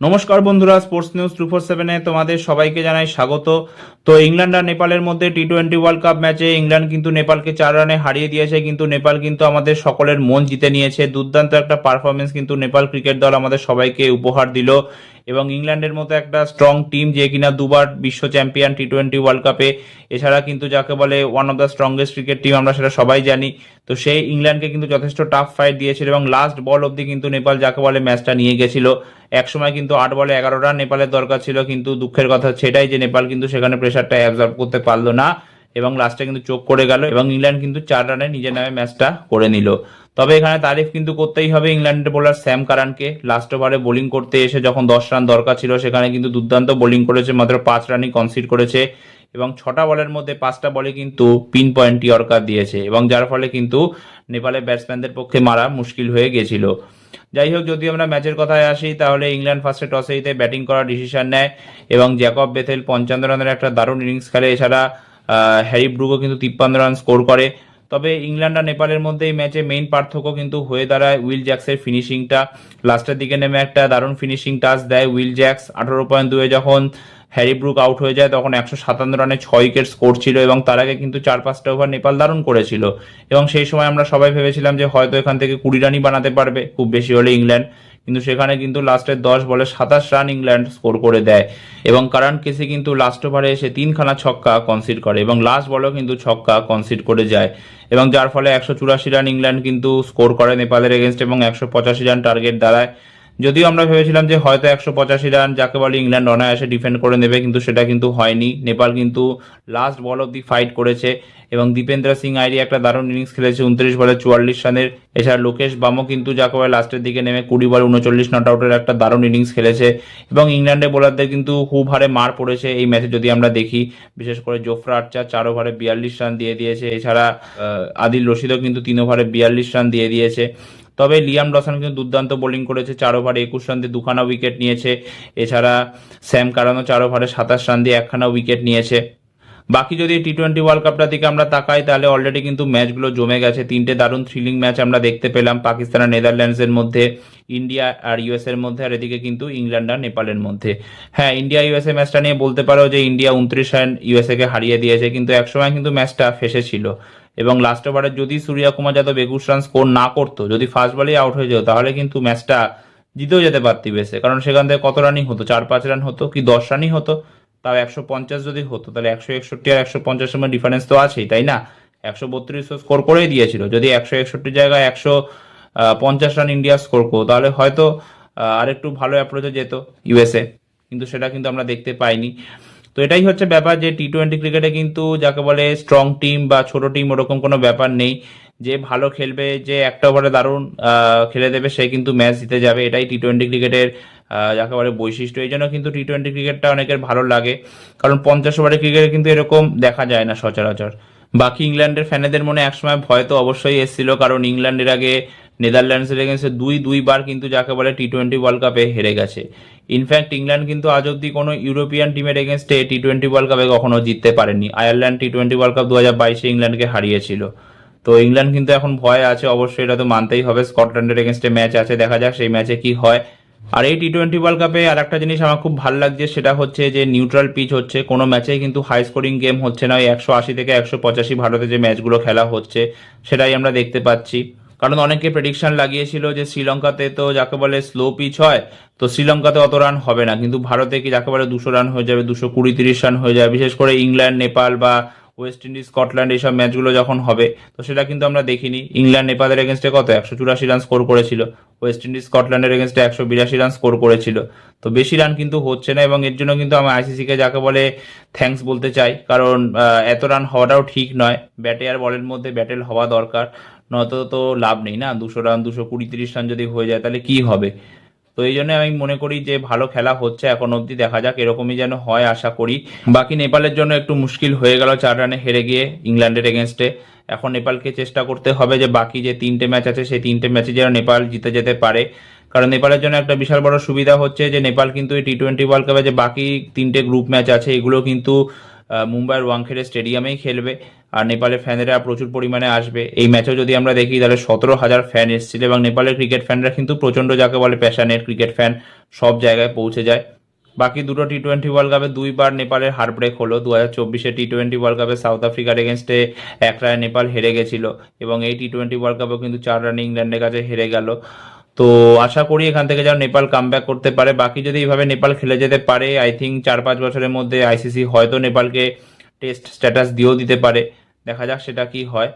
নমস্কার বন্ধুরা sports news two four সেভেনে তোমাদের সবাইকে জানাই স্বাগত। তো ইংল্যান্ড আর নেপালের মধ্যে টি টোয়েন্টি ওয়ার্ল্ড কাপ ম্যাচে ইংল্যান্ড কিন্তু নেপালকে চার রানে হারিয়ে দিয়েছে, কিন্তু নেপাল কিন্তু আমাদের সকলের মন জিতে নিয়েছে। দুর্দান্ত একটা পারফরমেন্স কিন্তু নেপাল ক্রিকেট দল আমাদের সবাইকে উপহার দিল। এবং ইংল্যান্ডের মতো একটা স্ট্রং টিম যে কিনা দুবার বিশ্ব চ্যাম্পিয়ন টি টোয়েন্টি ওয়ার্ল্ড কাপে এছাড়া কিন্তু যাকে বলে one of the strongest cricket team আমরা সেটা সবাই জানি। তো সেই ইংল্যান্ডকে কিন্তু যথেষ্ট টাফ ফাইট দিয়েছিল এবং লাস্ট বল অবধি কিন্তু নেপাল যাকে বলে ম্যাচটা নিয়ে গেছিল। একসময় কিন্তু আট বলে এগারো রান নেপালের দরকার ছিল, কিন্তু দুঃখের কথা সেটাই যে নেপাল কিন্তু সেখানে প্রেশারটা অ্যাবজর্ব করতে পারল না এবং লাস্টে কিন্তু চোখ করে গেল এবং ইংল্যান্ড কিন্তু চার রানে নিজের নামে ম্যাচটা করে নিল। তবে এখানে তারিফ কিন্তু করতেই হবে ইংল্যান্ডের বোলার স্যাম কারানকে লাস্ট ওভারে বোলিং করতে এসে যখন দশ রান দরকার ছিল, সেখানে কিন্তু দুর্দান্ত বোলিং করেছে, মাত্র পাঁচ রানই কনসিড করেছে এবং ছটা বলের মধ্যে পাঁচটা বলে কিন্তু পিন পয়েন্ট ইয়র্কার দিয়েছে এবং যার ফলে কিন্তু নেপালের ব্যাটসম্যানদের পক্ষে মারা মুশকিল হয়ে গেছিল। যাই হোক যদি আমরা ম্যাচের কথায় আসি, তাহলে ইংল্যান্ড ফার্স্টে টসে জিতে ব্যাটিং করার ডিসিশন নেয় এবং জ্যাকব বেথেল পঞ্চান্ন রানের একটা দারুণ ইনিংস খেলে। এছাড়া হ্যারি ব্রুকও কিন্তু তিপ্পান্ন রান স্কোর করে। তবে ইংল্যান্ড আর নেপালের মধ্যে এই ম্যাচে মেইন পার্থক্য কিন্তু হয়ে দাঁড়ায় উইল জ্যাক্সের ফিনিশিংটা লাস্টের দিকে নেমে একটা দারুণ ফিনিশিং টাচ দেয় উইল জ্যাক্স। আঠারো পয়েন্ট দুয়ে যখন হ্যারি ব্রুক আউট হয়ে যায়, তখন একশো সাতান্ন রানে ছয় উইকেট স্কোর ছিল এবং তার আগে কিন্তু চার পাঁচটা ওভার নেপাল দারুণ করেছিল। এবং সেই সময় আমরা সবাই ভেবেছিলাম যে হয়তো এখান থেকে কুড়ি রানই বানাতে পারবে, খুব বেশি হলে ইংল্যান্ড। কিন্তু সেখানে কিন্তু লাস্টের দশ বলে সাতাশ রান ইংল্যান্ড স্কোর করে দেয়। এবং কারণ কেসে কিন্তু লাস্ট ওভারে এসে তিনখানা ছক্কা কনসিড করে এবং লাস্ট বলেও কিন্তু ছক্কা কনসিড করে যায়। এবং যার ফলে একশো চুরাশি রান ইংল্যান্ড কিন্তু স্কোর করে নেপালের এগেনস্ট এবং একশো পঁচাশি রান টার্গেট দাঁড়ায়। যদিও আমরা ভেবেছিলাম যে হয়তো একশো পঁচাশি রান যাকে বলে ইংল্যান্ড অনায়াসে ডিফেন্ড করে নেবে, কিন্তু সেটা কিন্তু হয়নি। নেপাল কিন্তু last ball of the fight করেছে। এবং দীপেন্দ্র সিং আইরি একটা দারুণ ইনিংস খেলেছে, উনত্রিশ বলে চুয়াল্লিশ রানের। এছাড়া লোকেশ বামও কিন্তু যাকে লাস্টের দিকে নেমে কুড়ি বল উনচল্লিশ নট আউটের একটা দারুণ ইনিংস খেলেছে। এবং ইংল্যান্ডের বোলারদের কিন্তু খুব হারে মার পড়েছে এই ম্যাচে যদি আমরা দেখি। বিশেষ করে জোফরা আর্চার চার ওভারে বিয়াল্লিশ রান দিয়ে দিয়েছে। এছাড়া আদিল রশিদও কিন্তু তিন ওভারে বিয়াল্লিশ রান দিয়ে দিয়েছে। তবে লিয়াম ডসন কিন্তু দুর্দান্ত বোলিং করেছে, চার ওভারে একুশ রান দিয়ে দুখানা উইকেট নিয়েছে। এছাড়া, স্যাম কারানো চার ওভারে সাতাশ রান দিয়ে একখানা উইকেট নিয়েছে। বাকি যদি টি টোয়েন্টি ওয়ার্ল্ড কাপটা দিকে আমরা তাকাই, তাহলে অলরেডি কিন্তু ম্যাচগুলো জমে গেছে। তিনটে দারুণ থ্রিলিং ম্যাচ আমরা দেখতে পেলাম পাকিস্তান আর নেদারল্যান্ডসের মধ্যে, ইন্ডিয়া আর ইউএস এর মধ্যে, আর এদিকে কিন্তু ইংল্যান্ড আর নেপালের মধ্যে। হ্যাঁ ইন্ডিয়া ইউএসএ ম্যাচটা নিয়ে বলতে পারো যে ইন্ডিয়া উনত্রিশ রান ইউএসএ কে হারিয়ে দিয়েছে, কিন্তু একসময় কিন্তু ম্যাচটা ফেসে ছিল। এবং লাস্ট ওভারে যদি সূর্যা কুমার যাদব একুশ রান স্কোর না করতো, যদি ফার্স্ট বলেই আউট হয়ে যেত, তাহলে কিন্তু ম্যাচটা জিতেও যেতে পারতি বেশে। কারণ সেখান থেকে কত রানই হতো? চার পাঁচ রান হতো কি দশ রানই হতো? তাও একশো পঞ্চাশ যদি হতো, তাহলে একশো একষট্টি আর একশো পঞ্চাশের মধ্যে ডিফারেন্স তো আছেই, তাই না? একশো বত্রিশ স্কোর করেই দিয়েছিল। যদি একশো একষট্টি জায়গায় একশো পঞ্চাশ রান ইন্ডিয়া স্কোর করো, তাহলে হয়তো আরেকটু ভালো অ্যাপ্রোচে যেত ইউএসএ কিন্তু সেটা কিন্তু আমরা দেখতে পাইনি। তো এটাই হচ্ছে ব্যাপার যে টি টোয়েন্টি ক্রিকেটে কিন্তু যাকে বলে স্ট্রং টিম বা ছোট টিম ওরকম কোনো ব্যাপার নেই। যে ভালো খেলবে, যে একটা ওভারে দারুণ খেলে দেবে, সে কিন্তু ম্যাচ জিতে যাবে। এটাই টি টোয়েন্টি ক্রিকেটের যাকে বলে বৈশিষ্ট্য। এই জন্য কিন্তু টি টোয়েন্টি ক্রিকেটটা অনেকের ভালো লাগে। কারণ পঞ্চাশ ওভারের ক্রিকেটে কিন্তু এরকম দেখা যায় না সচরাচর। বাকি ইংল্যান্ডের ফ্যানেদের মনে একসময় ভয় তো অবশ্যই এসেছিল, কারণ ইংল্যান্ডের আগে নেদারল্যান্ডসের এগেন্সে দুই দুইবার কিন্তু যাকে বলে টি টোয়েন্টি ওয়ার্ল্ড কাপে হেরে গেছে। ইনফ্যাক্ট ইংল্যান্ড কিন্তু আজ অব্দি কোনো ইউরোপিয়ান টিমের এগেনস্টে টি টোয়েন্টি ওয়ার্ল্ড কাপে কখনো জিততে পারেনি। Ireland T twenty World Cup দু হাজার বাইশে ইংল্যান্ডকে হারিয়েছিল। তো ইংল্যান্ড কিন্তু এখন ভয় আছে, অবশ্যই এটা তো মানতেই হবে। স্কটল্যান্ডের এগেনস্টে ম্যাচ আছে, দেখা যাক সেই ম্যাচে কি হয়। আর এই টি টোয়েন্টি ওয়ার্ল্ড কাপে আর একটা জিনিস আমার খুব ভালো লাগছে, সেটা হচ্ছে যে নিউট্রাল পিচ হচ্ছে, কোনো ম্যাচেই কিন্তু হাই স্কোরিং গেম হচ্ছে না, ওই একশো আশি থেকে একশো পঁচাশি ভারতে যে ম্যাচগুলো খেলা হচ্ছে, সেটাই আমরা দেখতে পাচ্ছি। কারণ অনেকে প্রেডিকশন লাগিয়েছিল যে শ্রীলঙ্কাতে তো যাকে বলে স্লো পিচ হয়, তো শ্রীলঙ্কাতে অত রান হবে না। কিন্তু ভারতে কি যাকে বলে দুশো রান হয়ে যাবে, দুশো কুড়ি তিরিশ রান হয়ে যাবে, বিশেষ করে ইংল্যান্ড, নেপাল বা ওয়েস্ট ইন্ডিজ স্কটল্যান্ড এইসব ম্যাচগুলো যখন হবে, তো সেটা কিন্তু আমরা দেখিনি। ইংল্যান্ড নেপালের এগেনস্টে কত? একশো চুরাশি রান স্কোর করেছিল। ওয়েস্ট ইন্ডিজ স্কটল্যান্ডের এগেনস্টে একশো বিরাশি রান স্কোর করেছিল। তো বেশি রান কিন্তু হচ্ছে না এবং এর জন্য কিন্তু আমি আইসিসিকে যাকে বলে থ্যাঙ্কস বলতে চাই, কারণ এত রান হওয়াটাও ঠিক নয়। ব্যাটে আর বলের মধ্যে ব্যাটেল হওয়া দরকার, নয়তো তো লাভ নেই না। দুশো রান দুশো কুড়ি তিরিশ রান যদি হয়ে যায়, তাহলে কি হবে? তো এই জন্য আমি মনে করি যে ভালো খেলা হচ্ছে এখন অবধি, দেখা যাক এরকমই যেন হয়, আশা করি। বাকি নেপালের জন্য একটু মুশকিল হয়ে গেল, চার রানে হেরে গিয়ে ইংল্যান্ডের এগেনস্টে এখন নেপালকে চেষ্টা করতে হবে যে বাকি যে তিনটে ম্যাচ আছে, সেই তিনটে ম্যাচে যেন নেপাল জিতে যেতে পারে। কারণ নেপালের জন্য একটা বিশাল বড় সুবিধা হচ্ছে যে নেপাল কিন্তু এই টি টোয়েন্টি ওয়ার্ল্ড কাপে যে বাকি তিনটে গ্রুপ ম্যাচ আছে, এগুলো কিন্তু মুম্বাইয়ের ওয়াংখেড়ে স্টেডিয়ামেই খেলবে। আর নেপালের ফ্যানেরা প্রচুর পরিমাণে আসবে। এই ম্যাচেও যদি আমরা দেখি, তাহলে সতেরো হাজার ফ্যান এসেছিল এবং নেপালের ক্রিকেট ফ্যানরা কিন্তু প্রচণ্ড, যাকে বলে প্যাশানের ক্রিকেট ফ্যান সব জায়গায় পৌঁছে যায়। বাকি দুটো টি টোয়েন্টি ওয়ার্ল্ড কাপে দুইবার নেপালের হার ব্রেক হলো। দু হাজার চব্বিশে টি টোয়েন্টি ওয়ার্ল্ড কাপে সাউথ আফ্রিকার এগেনস্টে এক রায় নেপাল হেরে গেছিল এবং এই টি টোয়েন্টি ওয়ার্ল্ড কাপেও কিন্তু চার রানে ইংল্যান্ডের কাছে হেরে গেল। তো আশা করি এখান থেকে যেন নেপাল কামব্যাক করতে পারে। বাকি যদি এইভাবে নেপাল খেলে যেতে পারে আই থিঙ্ক চার পাঁচ বছরের মধ্যে আইসিসি হয়তো নেপালকে টেস্ট স্ট্যাটাস দিয়েও দিতে পারে। দেখা যাক সেটা কি হয়।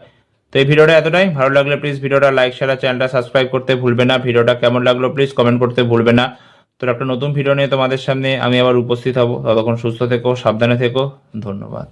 তো এই ভিডিওটা এতটাই। ভালো লাগলে প্লিজ ভিডিওটা লাইক শেয়ার চ্যানেলটা সাবস্ক্রাইব করতে ভুলবে না। ভিডিওটা কেমন লাগল প্লিজ কমেন্ট করতে ভুলবে না। তো একটা নতুন ভিডিও নিয়ে তোমাদের সামনে আমি আবার উপস্থিত হব। ততক্ষণ সুস্থ থেকো, সাবধানে থেকো। ধন্যবাদ।